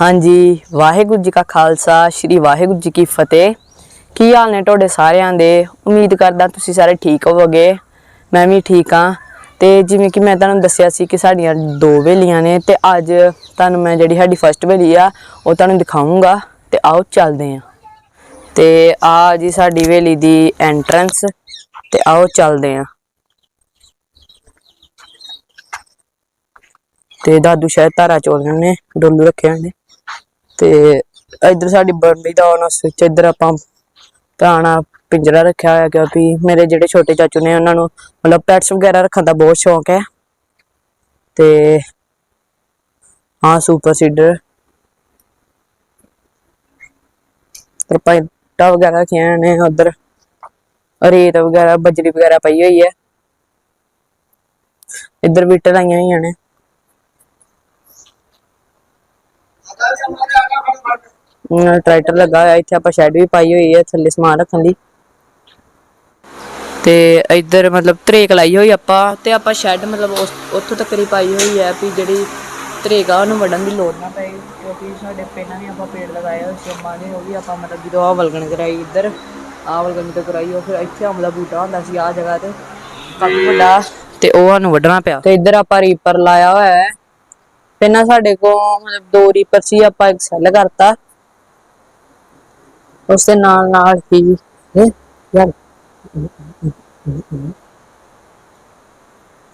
ਹਾਂਜੀ, ਵਾਹਿਗੁਰੂ ਜੀ ਕਾ ਖਾਲਸਾ, ਸ੍ਰੀ ਵਾਹਿਗੁਰੂ ਜੀ ਕੀ ਫਤਿਹ। ਕੀ ਹਾਲ ਨੇ ਤੁਹਾਡੇ ਸਾਰਿਆਂ ਦੇ? ਉਮੀਦ ਕਰਦਾ ਤੁਸੀਂ ਸਾਰੇ ਠੀਕ ਹੋਵੋਗੇ। ਮੈਂ ਵੀ ਠੀਕ ਹਾਂ। ਤੇ ਜਿਵੇਂ ਕਿ ਮੈਂ ਤੁਹਾਨੂੰ ਦੱਸਿਆ ਸੀ ਕਿ ਸਾਡੀਆਂ ਦੋ ਵੇਲੀਆਂ ਨੇ ਤੇ ਅੱਜ ਤੁਹਾਨੂੰ ਮੈਂ ਜਿਹੜੀ ਸਾਡੀ ਫਰਸਟ ਵੇਲੀ ਆ, ਉਹ ਤੁਹਾਨੂੰ ਦਿਖਾਉਂਗਾ ਤੇ ਆਓ ਚੱਲਦੇ ਹਾਂ। ਤੇ ਆ ਜੀ ਸਾਡੀ ਵੇਲੀ ਦੀ ਐਂਟਰੈਂਸ ਤੇ ਆਓ ਚੱਲਦੇ ਹਾਂ। ਤੇ ਦਾਦੂ ਸ਼ਾਇਦ ਧਾਰਾ ਚੋਲ ਰਹੇ ਨੇ, ਡੋਲੂ ਰੱਖੇ ਹੋਏ ਨੇ ਤੇ ਇੱਧਰ ਸਾਡੀ ਬਰਮੀ ਦਾ ਉਹਨਾਂ ਸਵਿਚ ਇੱਧਰ ਆਪਾਂ ਪੁਰਾਣਾ ਪਿੰਜਰਾ ਰੱਖਿਆ ਹੋਇਆ ਕਿਉਂਕਿ ਮੇਰੇ ਜਿਹੜੇ ਛੋਟੇ ਚਾਚੂ ਨੇ ਉਹਨਾਂ ਨੂੰ ਮਤਲਬ ਪੈਟਸ ਵਗੈਰਾ ਰੱਖਣ ਦਾ ਬਹੁਤ ਸ਼ੌਂਕ ਹੈ। ਤੇ ਹਾਂ ਸੁਪਰ ਸੀਡਰ ਰਪਾਇਟਾ ਵਗੈਰਾ ਰੱਖੀਆਂ ਨੇ ਉਧਰ। ਰੇਤ ਵਗੈਰਾ, ਬਜਰੀ ਵਗੈਰਾ ਪਈ ਹੋਈ ਹੈ। ਇੱਧਰ ਬੀਟਾਂ ਲਾਈਆਂ ਹੋਈਆਂ ਨੇ। ਟਰੈਕਟਰ ਲੱਗਾ ਹੋਇਆ ਇੱਥੇ ਆਪਾਂ ਸ਼ੈਡ ਵੀ ਪਾਈ ਹੋਈ ਹੈ ਥੱਲੇ ਸਮਾਨ ਰੱਖਣ ਲਈ। ਤੇ ਇੱਧਰ ਮਤਲਬ ਤਰੇਕ ਲਾਈ ਹੋਈ ਆਪਾਂ ਤੇ ਆਪਾਂ ਸ਼ੈਡ ਮਤਲਬ ਉੱਥੋਂ ਤੱਕ ਹੀ ਪਾਈ ਹੋਈ ਹੈ ਵੀ ਜਿਹੜੀ ਤਰੇਕ ਆ ਉਹਨੂੰ ਵੱਢਣ ਦੀ ਲੋੜ ਨਾ ਪਏ ਕਿਉਂਕਿ ਸਾਡੇ ਪਹਿਲਾਂ ਵੀ ਆਪਾਂ ਪੇੜ ਲਗਾਏ ਹੋਏ ਅੰਬਾਂ ਦੇ ਉਹ ਵੀ ਆਪਾਂ ਮਤਲਬ ਜਦੋਂ ਆ ਵਲਗਣ ਕਰਾਈ ਇੱਧਰ ਆ ਵਲਗਣ ਤੇ ਕਰਾਈ ਉਹ ਫਿਰ ਇੱਥੇ ਦਾ ਬੂਟਾ ਹੁੰਦਾ ਸੀ ਆ ਜਗ੍ਹਾ ਤੇ ਕਾਫੀ ਵੱਡਾ। ਤੇ ਉਹ ਸਾਨੂੰ ਵੱਢਣਾ ਪਿਆ। ਤੇ ਇੱਧਰ ਆਪਾਂ ਰੀਪਰ ਲਾਇਆ ਹੋਇਆ ਹੈ। ਪਹਿਲਾਂ ਸਾਡੇ ਕੋਲ ਮਤਲਬ ਦੋ ਰੀਪਰ ਸੀ, ਆਪਾਂ ਇੱਕ ਸੈੱਲ ਕਰਤਾ। ਉਸ ਦੇ ਨਾਲ ਨਾਲ ਹੀ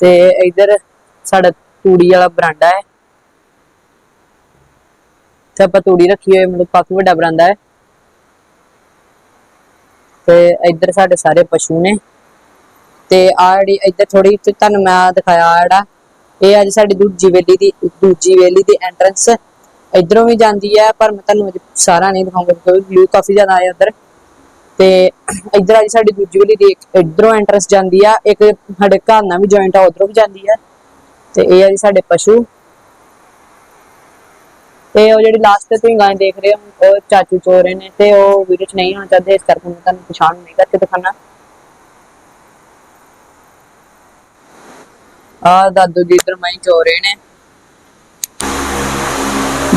ਤੇ ਇਧਰ ਸਾਡਾ ਤੂੜੀ ਵਾਲਾ ਬਰਾਂਡਾ ਹੈ। ਤੇ ਆਪਾਂ ਤੂੜੀ ਰੱਖੀ ਹੋਈ, ਮਤਲਬ ਕਾਫੀ ਵੱਡਾ ਬਰਾਂਡਾ ਹੈ। ਤੇ ਇੱਧਰ ਸਾਡੇ ਸਾਰੇ ਪਸ਼ੂ ਨੇ। ਤੇ ਆ ਜਿਹੜੀ ਇੱਧਰ ਥੋੜੀ ਤੁਹਾਨੂੰ ਮੈਂ ਦਿਖਾਇਆ ਆਹ ਜਿਹੜਾ ਇਹ ਅੱਜ ਸਾਡੀ ਦੂਜੀ ਵੇਲੀ ਦੀ, ਦੂਜੀ ਵੇਲੀ ਦੀ ਐਂਟਰੈਂਸ ਇਧਰੋਂ ਵੀ ਜਾਂਦੀ ਹੈ, ਪਰ ਮੈਂ ਤੁਹਾਨੂੰ ਅਜੇ ਸਾਰਾ ਨਹੀਂ ਦਿਖਾਉਂਗਾ ਕਿਉਂਕਿ ਵਿਊ ਕਾਫੀ ਜ਼ਿਆਦਾ ਆਇਆ ਉਧਰ ਤੇ ਇਧਰ ਅੱਜ ਸਾਡੀ ਦੂਜੀ ਵੇਲੀ ਦੀ ਇਧਰੋਂ ਐਂਟਰੈਂਸ ਜਾਂਦੀ ਆ, ਇੱਕ ਸਾਡੇ ਘਰ ਨਾਲ ਵੀ ਜੁਆਇੰਟ ਆ, ਉਧਰੋਂ ਵੀ ਜਾਂਦੀ ਆ। ਤੇ ਇਹ ਆ ਜੀ ਸਾਡੇ ਪਸ਼ੂ। ਤੇ ਉਹ ਜਿਹੜੀ ਲਾਸਟ ਤੇ ਤੁਸੀਂ ਗਾਂ ਦੇਖ ਰਹੇ ਹੋ, ਉਹ ਚਾਚੂ ਚੋਰੇ ਨੇ ਤੇ ਉਹ ਵੀਡੀਓ ਚ ਨਹੀਂ ਹੋਣਾ ਚਾਹਦੇ, ਇਸ ਕਰਕੇ ਮੈਂ ਤੁਹਾਨੂੰ ਪਛਾਣ ਨਹੀਂ ਕਰਕੇ ਦਿਖਾਣਾ ਆ ਦਾਦੂ ਜੀ ਇਧਰ ਮੈਂ ਚੋਰੇ ਨੇ।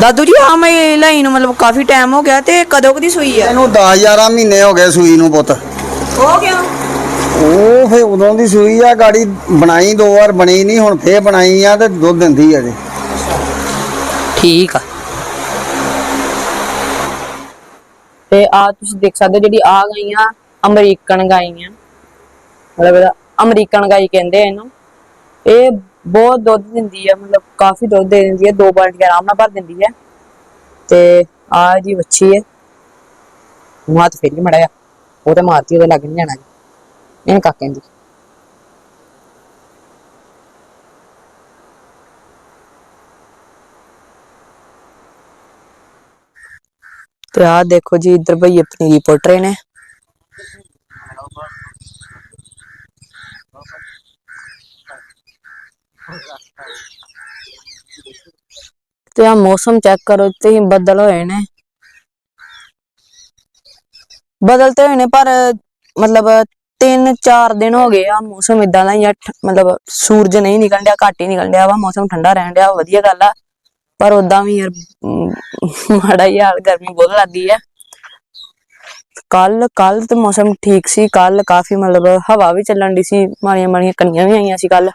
ਦਾਦੂ ਜੀ ਆ ਮੈਂ ਲਾਈਨ ਮਤਲਬ ਕਾਫੀ ਟਾਈਮ ਹੋ ਗਿਆ ਤੇ ਕਦੋਂ ਕਦੀ ਸੂਈ ਆ? ਇਹਨੂੰ 10 11 ਮਹੀਨੇ ਹੋ ਗਏ ਸੂਈ ਨੂੰ ਪੁੱਤ। ਹੋ ਗਿਆ? ਉਹ ਫੇ ਉਦੋਂ ਦੀ ਸੂਈ ਆ ਗਾੜੀ ਬਣਾਈ ਦੋ ਵਾਰ ਬਣੀ ਨਹੀਂ ਹੁਣ ਫੇਰ ਬਣਾਈ ਆ ਤੇ ਦੁੱਧ ਦਿੰਦੀ ਆ ਜੇ। ਠੀਕ ਆ। ਤੇ ਆ ਤੁਸੀਂ ਦੇਖ ਸਕਦੇ ਹੋ ਜਿਹੜੀ ਆ ਗਾਈਆਂ ਅਮਰੀਕਨ ਗਾਈਆਂ। ਮਤਲਬ ਅਮਰੀਕਨ ਗਾਈ ਕਹਿੰਦੇ ਇਹਨੂੰ। ਇਹ ਬਹੁਤ ਦੁੱਧ ਦਿੰਦੀ ਹੈ ਮਤਲਬ ਕਾਫੀ ਦੁੱਧ ਦੇ ਦਿੰਦੀ ਹੈ ਦੋ ਬਾਲਟੀਆਂ ਆਰਾਮ ਨਾਲ ਭਰ ਦਿੰਦੀ ਹੈ ਤੇ ਆ ਜੀ ਵੱਛੀ ਹੈ ਮੂੰਹ ਹੱਥ ਫੇਰ ਮੜਿਆ ਉਹ ਤੇ ਮਾਰਤੀ ਉਹਦੇ ਲੱਗ ਨਹੀਂ ਜਾਣਾ ਇਹਨ ਕਾਕੇ ਦੀ ਤੇ ਆ ਦੇਖੋ ਜੀ, ਇੱਧਰ ਭਈਏ ਪਨੀਰੀ ਪੁੱਟ ਰਹੇ ਨੇ। ਤੇ ਆ ਮੌਸਮ ਚੈੱਕ ਕਰੋ, ਤੇ ਹੀ ਬੱਦਲ ਹੋਏ ਨੇ। ਬਦਲ ਤੇ ਹੋਏ ਨੇ, ਪਰ ਮਤਲਬ 3-4 ਦਿਨ ਹੋ ਗਏ ਆ, ਮੌਸਮ ਇਦਾਂ ਦਾ ਹੀ ਆ ਮਤਲਬ ਸੂਰਜ ਨਹੀਂ ਨਿਕਲ ਰਿਹਾ ਘੱਟ ਹੀ ਨਿਕਲ ਰਿਹਾ ਵਾ, ਮੌਸਮ ਠੰਡਾ ਰਹਿਣ ਡਿਆ, ਵਧੀਆ ਗੱਲ ਆ। ਪਰ ਉਦਾਂ ਵੀ ਯਾਰ ਮਾੜਾ ਹੀ ਹਾਲ ਗਰਮੀ ਬਹੁਤ ਲੱਗਦੀ ਹੈ ਕੱਲ ਕੱਲ ਤੇ ਮੌਸਮ ਠੀਕ ਸੀ, ਕੱਲ ਕਾਫੀ ਮਤਲਬ ਹਵਾ ਵੀ ਚੱਲਣ ਦੀ ਸੀ ਮਾੜੀਆਂ ਮਾੜੀਆਂ ਕਣੀਆਂ ਵੀ ਆਈਆਂ ਸੀ ਕੱਲ।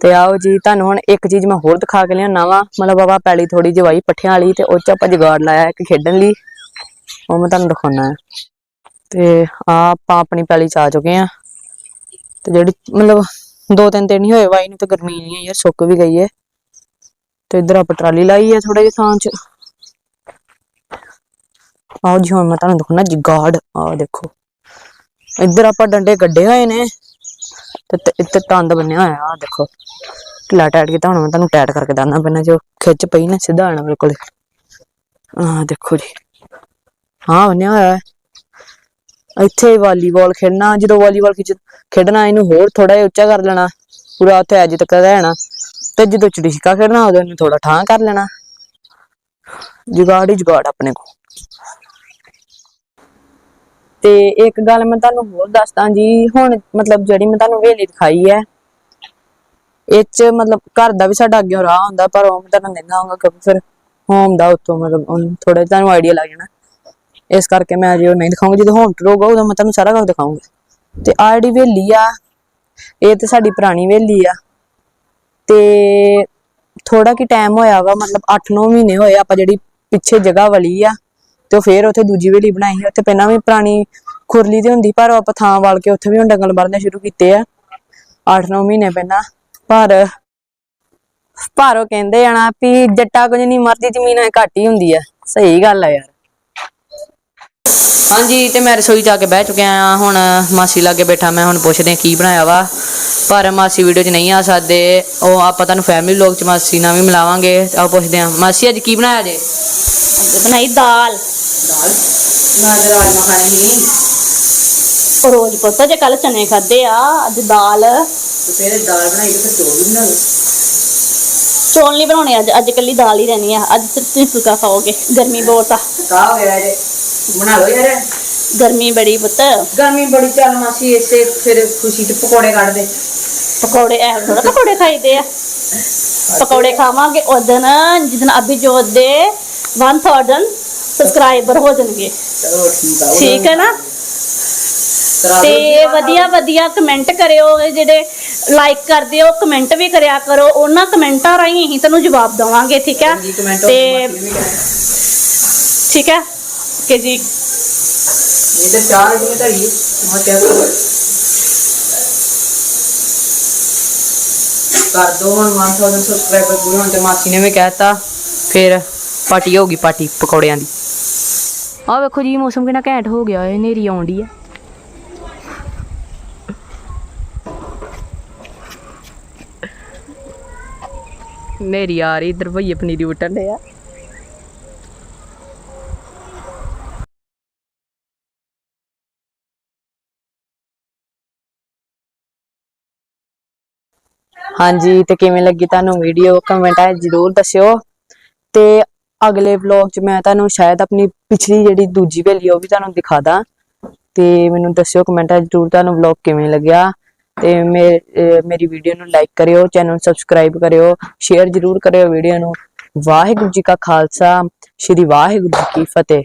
ਤੇ ਆਓ ਜੀ, ਤੁਹਾਨੂੰ ਹੁਣ ਇੱਕ ਚੀਜ਼ ਮੈਂ ਹੋਰ ਦਿਖਾ ਕੇ ਲਿਆਉਣਾ ਵਾ। ਮਤਲਬ ਆਪਾਂ ਪੈਲੀ ਥੋੜੀ ਜਵਾਈ ਪੱਠਿਆਂ ਵਾਲੀ ਤੇ ਉਹ ਚ ਆਪਾਂ ਜਗਾੜ ਲਾਇਆ ਇੱਕ ਖੇਡਣ ਲਈ। ਉਹ ਮੈਂ ਤੁਹਾਨੂੰ ਦਿਖਾਉਣਾ ਹੈ। ਤੇ ਆ ਆਪਾਂ ਆਪਣੀ ਪੈਲੀ ਚ ਆ ਚੁੱਕੇ ਆ ਤੇ ਜਿਹੜੀ ਮਤਲਬ ਦੋ ਤਿੰਨ ਦਿਨ ਹੀ ਹੋਏ ਵਾਈ ਨੂੰ ਤੇ ਗਰਮੀ ਨਹੀਂ ਹੈ ਯਾਰ, ਸੁੱਕ ਵੀ ਗਈ ਹੈ। ਤੇ ਇਧਰ ਆਪਾਂ ਟਰਾਲੀ ਲਾਈ ਹੈ ਥੋੜੇ ਜਿਹੇ ਥਾਂ ਚ। ਆਓ ਜੀ, ਹੁਣ ਮੈਂ ਤੁਹਾਨੂੰ ਦਿਖਾਉਣਾ ਜਗਾੜ। ਆ ਦੇਖੋ। ਇੱਧਰ ਆਪਾਂ ਡੰਡੇ ਗੱਡੇ ਹੋਏ ਨੇ। ਤੇ ਤੇ, ਇੱਥੇ ਤੰਦ ਬੰਨਿਆ ਹੋਇਆ ਆ ਦੇਖੋ। ਢਿੱਲਾ ਟੈਟ ਕੀਤਾ ਹੁਣ, ਮੈਂ ਤੁਹਾਨੂੰ ਟੈਟ ਕਰਕੇ ਦੱਸਣਾ ਪੈਣਾ, ਜੋ ਖਿੱਚ ਪਈ ਨਾ, ਸਿੱਧਾ ਆਣਾ ਬਿਲਕੁਲ। ਆ ਦੇਖੋ ਜੀ। ਹਾਂ ਬੰਨਿਆ ਹੋਇਆ ਇੱਥੇ ਵਾਲੀਬਾਲ ਖੇਡਣਾ, ਜਦੋਂ ਵਾਲੀਬਾਲ ਖਿੱਚ, ਖੇਡਣਾ, ਇਹਨੂੰ ਹੋਰ ਥੋੜਾ ਜਿਹਾ ਉੱਚਾ ਕਰ ਲੈਣਾ। ਪੂਰਾ ਉੱਥੇ ਐਜ ਤੱਕ ਰਹਿਣਾ। ਤੇ ਜਦੋਂ ਚਿੜੀ ਛਿੱਕਾ ਖੇਡਣਾ, ਉਦੋਂ ਇਹਨੂੰ ਥੋੜਾ ਠਾਂ ਕਰ ਲੈਣਾ। ਜੁਗਾੜ ਹੀ ਜੁਗਾੜ ਆਪਣੇ ਕੋ ਤੇ ਇੱਕ ਗੱਲ ਮੈਂ ਤੁਹਾਨੂੰ ਹੋਰ ਦੱਸਦਾ ਜੀ, ਹੁਣ ਮਤਲਬ ਜਿਹੜੀ ਮੈਂ ਤੁਹਾਨੂੰ ਹਵੇਲੀ ਦਿਖਾਈ ਹੈ, ਇਹ ਚ ਮਤਲਬ ਘਰ ਦਾ ਵੀ ਸਾਡਾ ਅੱਗੇ ਰਾਹ ਹੁੰਦਾ, ਪਰ ਉਹ ਮੈਂ ਤੁਹਾਨੂੰ ਨਹੀਂ ਆਉਂਗਾ ਕਿਉਂਕਿ ਫਿਰ ਹੋਮ ਦਾ ਉੱਤੋਂ ਮਤਲਬ ਥੋੜਾ ਤੁਹਾਨੂੰ ਆਈਡੀਆ ਲੱਗ ਜਾਣਾ। ਇਸ ਕਰਕੇ ਮੈਂ ਅਜੇ ਉਹ ਨਹੀਂ ਦਿਖਾਉਂਗਾ, ਜਦੋਂ ਹੋਮ ਟੂਰ ਹੋਊਗਾ ਉਦੋਂ ਮੈਂ ਤੁਹਾਨੂੰ ਸਾਰਾ ਕੁਝ ਦਿਖਾਉਂਗਾ। ਤੇ ਆਹ ਜਿਹੜੀ ਵੇਲੀ ਆ, ਇਹ ਤੇ ਸਾਡੀ ਪੁਰਾਣੀ ਵੇਲੀ ਆ। ਤੇ ਥੋੜਾ ਕੀ ਟਾਈਮ ਹੋਇਆ ਵਾ, ਮਤਲਬ 8-9 ਮਹੀਨੇ ਹੋਏ ਆਪਾਂ ਜਿਹੜੀ ਪਿੱਛੇ ਜਗ੍ਹਾ ਵਲੀ ਆ ਤੇ ਉਹ ਫੇਰ ਉੱਥੇ ਦੂਜੀ ਵੇਲੀ ਬਣਾਈ ਸੀ ਉੱਥੇ ਪਹਿਲਾਂ ਵੀ ਪੁਰਾਣੀ ਖੁਰਲੀ ਤੇ ਹੁੰਦੀ, ਪਰ ਆਪਾਂ ਥਾਂ ਵਾਲ ਕੇ ਉੱਥੇ ਵੀ ਹੁਣ ਡੰਗਲ ਵਰਨੇ ਸ਼ੁਰੂ ਕੀਤੇ ਆ। 8-9 ਮਹੀਨੇ ਪਹਿਲਾਂ। ਪਰ ਪਰ ਕਹਿੰਦੇ ਆ ਨਾ ਵੀ ਜੱਟਾ ਕੁਝ ਨਹੀਂ ਮਰਦੀ, ਜ਼ਮੀਨ ਘੱਟ ਹੀ ਹੁੰਦੀ ਆ। ਸਹੀ ਗੱਲ ਆ ਯਾਰ। ਹਾਂਜੀ, ਤੇ ਮੈਂ ਰਸੋਈ ਜਾ ਕੇ ਬਹਿ ਚੁੱਕਿਆ ਆ। ਹੁਣ ਮਾਸੀ ਲਾਗੇ ਬੈਠਾ, ਮੈਂ ਹੁਣ ਪੁੱਛਦੇ ਕੀ ਬਣਾਇਆ ਵਾ। ਪਰ ਮਾਸੀ ਵੀਡੀਓ 'ਚ ਨਹੀਂ ਆ ਸਕਦੇ। ਉਹ ਆਪਾਂ ਤੁਹਾਨੂੰ ਫੈਮਿਲੀ ਲੋਕ 'ਚ ਮਾਸੀ ਨਾਲ ਵੀ ਮਿਲਾਵਾਂਗੇ। ਆਓ ਪੁੱਛਦੇ ਆ ਮਾਸੀ, ਅੱਜ ਕੀ ਬਣਾਇਆ ਜੇ? ਅੱਜ ਬਣਾਈ ਦਾਲ। ਦਾਲ। ਮੈਂ ਤੇ ਰਾਜਮਾ ਖਾਣੇ ਸੀ ਉਹ ਰੋਜ਼ ਪੁੱਤ ਜੇ ਕੱਲ ਚਨੇ ਖਾਦੇ ਆ ਅੱਜ ਦਾਲ। ਤੇ ਫਿਰ ਦਾਲ ਬਣਾਈ ਤੇ ਫਿਰ ਚੋਲ ਵੀ ਬਣਾ ਲਓ। ਚੌਲ ਨਹੀਂ ਬਣਾਉਣੇ ਅੱਜ ਅੱਜ ਕੱਲੀ ਦਾਲ ਹੀ ਰਹਿਣੀ ਆ। ਅੱਜ ਸਿਰਫ ਤੁਸੀਂ ਫੁਲਕਾ ਖਾਓਗੇ ਗਰਮੀ ਬਹੁਤ ਆ। ਕਾ ਹੋ ਗਿਆ ਜੇ। ਬਣਾ ਲਓ ਯਾਰ। ਗਰਮੀ ਬੜੀ ਪੁੱਤ। ਗਰਮੀ ਬੜੀ ਚੱਲ ਮਾਸੀ ਇਸੇ ਫਿਰ ਖੁਸ਼ੀ ਤੇ ਪਕੌੜੇ ਕੱਢ ਦੇ ਪਕੌੜੇ ਐ ਥੋੜਾ ਪਕੌੜੇ ਖਾਈਦੇ ਆ। ਪਕੌੜੇ ਖਾਵਾਂਗੇ ਉਦੋਂ ਜਿੱਦਨ ਅਭਿਜੋਤ ਦੇ 1000 ਸਬਸਕ੍ਰਾਈਬਰ ਹੋ ਜਾਣਗੇ। ਚਲੋ ਠੀਕ ਆ ਠੀਕ ਹੈ ਨਾ? ਕਰਾ ਤੇ ਵਧੀਆ ਵਧੀਆ ਕਮੈਂਟ ਕਰਿਓ ਇਹ ਜਿਹੜੇ ਲਾਈਕ ਕਰਦੇ ਹੋ ਕਮੈਂਟ ਵੀ ਕਰਿਆ ਕਰੋ। ਉਹਨਾਂ ਕਮੈਂਟਾਂ ਰਾਹੀਂ ਹੀ ਤੁਹਾਨੂੰ ਜਵਾਬ ਦਵਾਂਗੇ ਠੀਕ ਹੈ? ਕਮੈਂਟ ਤੇ ਠੀਕ ਹੈ? ਕਿ ਜੀ। ਚਾਰ ਜਿਵੇਂ ਧਰੀ ਮੈਂ ਕਿਹਾ ਕਰ ਦੋ ਹੁਣ 1000 ਸਬਸਕ੍ਰਾਈਬਰ ਪੂਰੇ ਹੋਣ ਤੇ ਮਾਸੀ ਨੇ ਵੀ ਕਹਿਤਾ ਫਿਰ ਪਾਰਟੀ ਹੋਊਗੀ ਪਾਰਟੀ ਪਕੌੜਿਆਂ ਦੀ। ਆਹ ਵੇਖੋ ਜੀ ਮੌਸਮ ਕਿੰਨਾ ਘੈਂਟ ਹੋ ਗਿਆ ਹੈ ਨੇਰੀ ਆਉਂਦੀ ਆ। ਨੇਰੀ ਆ ਰਹੀ ਇਧਰ ਭਈਏ ਪਨੀਰੀ ਵਟਣ ਦੇ ਆ। ਹਾਂਜੀ ਤੇ ਕਿਵੇਂ ਲੱਗੀ ਤੁਹਾਨੂੰ ਵੀਡੀਓ ਕਮੈਂਟਾਂ 'ਚ ਜਰੂਰ ਦੱਸਿਓ। ਤੇ ਅਗਲੇ ਵਲੌਗ 'ਚ ਮੈਂ ਤੁਹਾਨੂੰ ਸ਼ਾਇਦ ਆਪਣੀ ਪਿਛਲੀ ਜਿਹੜੀ ਦੂਜੀ ਵੇਲੀ ਆ, ਉਹ ਵੀ ਤੁਹਾਨੂੰ ਦਿਖਾ ਦਾਂ। ਤੇ ਮੈਨੂੰ ਦੱਸਿਓ ਕਮੈਂਟਾਂ 'ਚ ਜਰੂਰ ਤੁਹਾਨੂੰ ਵਲੌਗ ਕਿਵੇਂ ਲੱਗਿਆ। ਤੇ ਮੇ- ਮੇਰੀ ਵੀਡੀਓ ਨੂੰ ਲਾਈਕ ਕਰਿਓ ਚੈਨਲ ਸਬਸਕ੍ਰਾਈਬ ਕਰਿਓ ਸ਼ੇਅਰ ਜਰੂਰ ਕਰਿਓ ਵੀਡੀਓ ਨੂੰ। ਵਾਹਿਗੁਰੂ ਜੀ ਕਾ ਖਾਲਸਾ, ਸ਼੍ਰੀ ਵਾਹਿਗੁਰੂ ਜੀ ਕੀ ਫਤਿਹ।